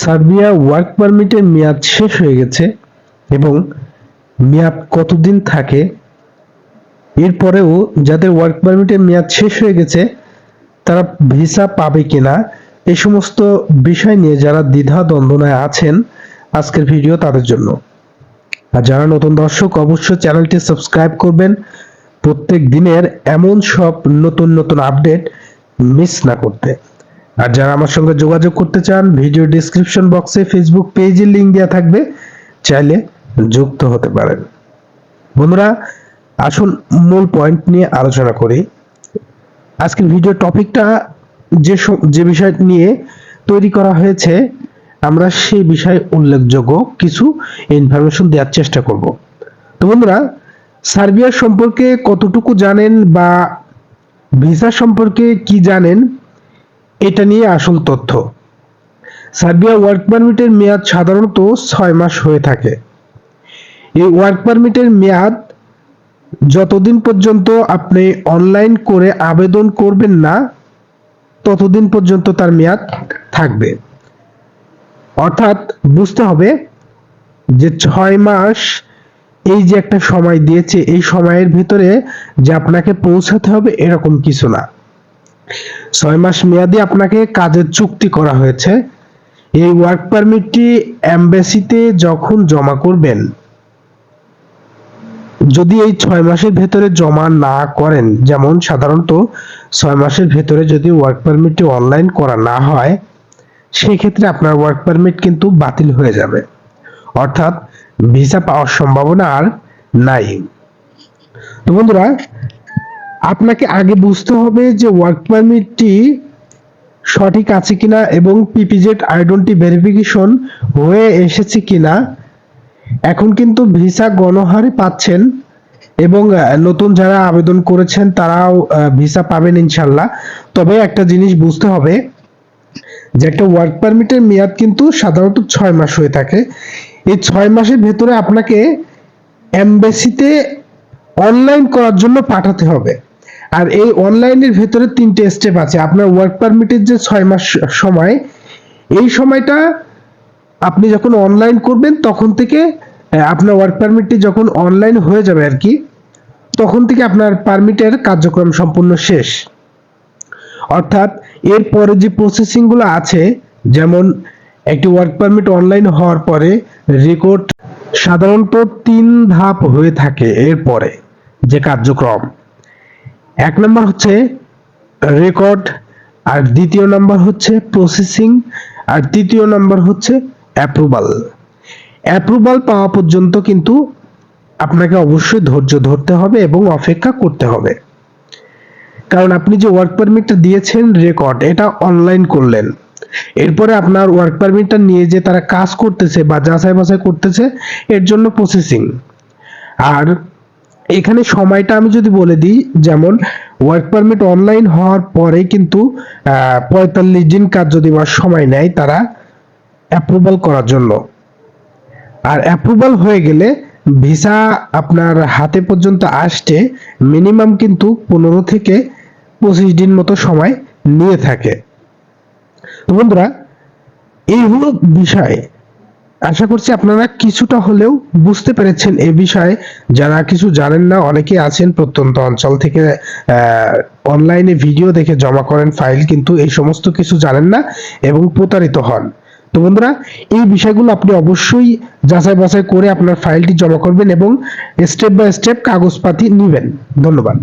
Serbia work পারমিটের মেয়াদ শেষ হয়ে গেছে এবং মেয়াদ কতদিন থাকে এরপরেও যাদের ওয়ার্ক পারমিটের মেয়াদ শেষ হয়ে গেছে, তারা ভিসা পাবে কিনা, এই সমস্ত বিষয় নিয়ে যারা দ্বিধা দ্বন্দ্বনায় আছেন আজকের ভিডিও তাদের জন্য। আর যারা নতুন দর্শক, অবশ্যই চ্যানেলটি সাবস্ক্রাইব করবেন। প্রত্যেক দিনের এমন সব নতুন নতুন আপডেট মিস না করতে। আর যারা আমার সঙ্গে যোগাযোগ করতে চান, ভিডিও ডিসক্রিপশন বক্সে ফেসবুক পেজের লিংক দেওয়া থাকবে, চাইলে যুক্ত হতে পারেন। বন্ধুরা, আসুন মূল পয়েন্ট নিয়ে আলোচনা করি। আজকের ভিডিও টপিকটা যে যে বিষয় নিয়ে তৈরি করা হয়েছে, আমরা সেই বিষয়ে উল্লেখযোগ্য কিছু ইনফরমেশন দেওয়ার চেষ্টা করব। তো বন্ধুরা, সার্বিয়া সম্পর্কে কতটুকু জানেন বা ভিসা সম্পর্কে কি জানেন এটা নিয়ে আসল তথ্য। সার্বিয়া ওয়ার্ক পারমিটের মেয়াদ সাধারণত ছয় মাস হয়ে থাকে। এই ওয়ার্ক পারমিটের মেয়াদ যতদিন পর্যন্ত আপনি অনলাইন করে আবেদন করবেন না, ততদিন পর্যন্ত তার মেয়াদ থাকবে। অর্থাৎ বুঝতে হবে যে ছয় মাস এই যে একটা সময় দিয়েছে, এই সময়ের ভিতরে যে আপনাকে পৌঁছাতে হবে এরকম কিছু না। ছয় মাস মেয়াদি আপনাকে কাজের চুক্তি করা হয়েছে। এই ওয়ার্ক পারমিটটি এমবেসিতে যখন জমা করবেন, যদি এই ছয় মাসের ভেতরে জমা না করেন, যেমন সাধারণত ছয় মাসের ভেতরে যদি ওয়ার্ক পারমিটটি অনলাইন করা না হয়, সেক্ষেত্রে আপনার ওয়ার্ক পারমিট কিন্তু বাতিল হয়ে যাবে। অর্থাৎ ভিসা পাওয়ার সম্ভাবনা আর নাই। তো বন্ধুরা আপনাকে আগে বুঝতে হবে যে ওয়ার্ক পারমিটটি সঠিক আছে কিনা এবং পিপিজেড আইডেন্টি ভেরিফিকেশন হয়ে এসেছে কিনা। এখন কিন্তু ভিসা গণহারে পাচ্ছেন এবং নতুন যারা আবেদন করেছেন তারাও ভিসা পাবেন ইনশাল্লাহ তবে একটা জিনিস বুঝতে হবে যে একটা ওয়ার্ক পারমিটের মেয়াদ কিন্তু সাধারণত ছয় মাস হয়ে থাকে। এই ছয় মাসের ভেতরে আপনাকে এমবেসিতে অনলাইন করার জন্য পাঠাতে হবে। আর এই অনলাইনের ভেতরে তিনটে স্টেপ আছে। আপনার ওয়ার্ক পারমিটের যে ছয় মাস সময়, এই সময়টা আপনি যখন অনলাইন করবেন, তখন থেকে আপনার ওয়ার্ক পারমিটটি যখন অনলাইন হয়ে যাবে আর কি, তখন থেকে আপনার পারমিটের কার্যক্রম সম্পূর্ণ শেষ। অর্থাৎ এরপরে যে প্রসেসিংগুলো আছে, যেমন একটি ওয়ার্ক পারমিট অনলাইন হওয়ার পরে রেকর্ড সাধারণত তিন ধাপ হয়ে থাকে এরপরে যে কার্যক্রম। এক নম্বর হচ্ছে রেকর্ড আর দ্বিতীয় নাম্বার হচ্ছে প্রসেসিং আর তৃতীয় নাম্বার হচ্ছে অ্যাপ্রুভাল অ্যাপ্রুভাল পাওয়া পর্যন্ত কিন্তু আপনাকে অবশ্যই ধৈর্য ধরতে হবে এবং অপেক্ষা করতে হবে। কারণ আপনি যে ওয়ার্ক পারমিটটা দিয়েছেন রেকর্ড এটা অনলাইন করলেন। এরপরে আপনার ওয়ার্ক পারমিটটা নিয়ে যে তারা কাজ করতেছে বা যাচাই বাছাই করতেছে, এর জন্য প্রসেসিং আর এখানে সময়টা আমি যদি বলে দিই, যেমন ওয়ার্ক পারমিট অনলাইন হওয়ার পরে কিন্তু পঁয়তাল্লিশ দিন কার্য দিবস সময় নেয় তারা অ্যাপ্রুভাল করার জন্য। আর অ্যাপ্রুভাল হয়ে গেলে ভিসা আপনার হাতে পর্যন্ত আসতে মিনিমাম কিন্তু পনেরো থেকে পঁচিশ দিন মতো সময় নিয়ে থাকে। বন্ধুরা, এই হলো বিষয়। আশা করছি আপনারা কিছুটা হলেও বুঝতে পেরেছেন এ বিষয়ে। যারা কিছু জানেন না অনেকে আছেন প্রত্যন্ত অঞ্চল থেকে অনলাইনে ভিডিও দেখে জমা করেন ফাইল কিন্তু এই সমস্ত কিছু জানেন না এবং প্রতারিত হন। তো বন্ধুরা, এই বিষয়গুলো আপনি অবশ্যই যাচাই বাছাই করে আপনার ফাইলটি জমা করবেন এবং স্টেপ বাই স্টেপ কাগজপাতি নেবেন। ধন্যবাদ।